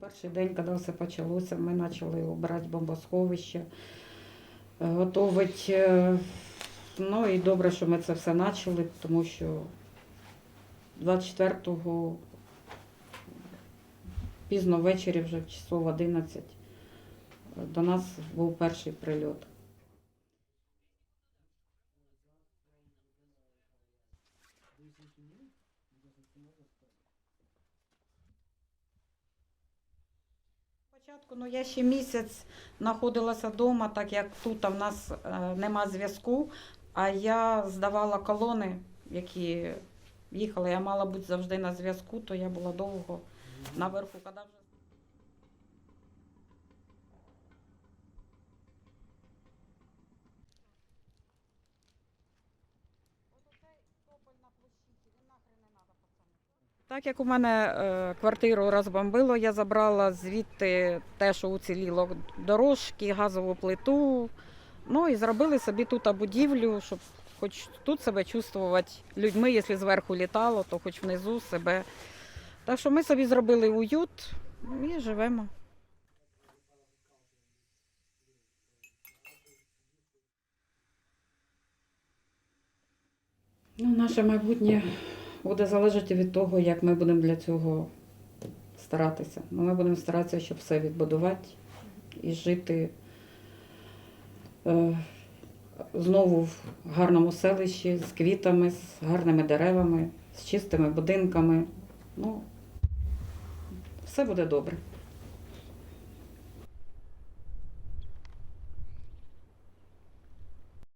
Перший день, коли все почалося, ми почали обирати бомбосховище, е, готувати. е, Ну і добре, що ми це все почали, тому що 24-го пізно ввечері, вже часов 11, до нас був перший прильот. Спочатку ну, я ще місяць знаходилася вдома, так як тут в нас е, нема зв'язку, а я здавала колони, які їхали. Я мала бути завжди на зв'язку, то я була довго наверху. Коли вже... Так як у мене е, квартиру розбомбило, я забрала звідти те, що уціліло дорожки, газову плиту. Ну і зробили собі тут будівлю, щоб хоч тут себе чувствувати людьми, якщо зверху літало, то хоч внизу себе. Так що ми собі зробили уют і живемо. Ну, наше майбутнє буде залежати від того, як ми будемо для цього старатися. Ну, ми будемо старатися, щоб все відбудувати і жити е, знову в гарному селищі з квітами, з гарними деревами, з чистими будинками. Ну, все буде добре.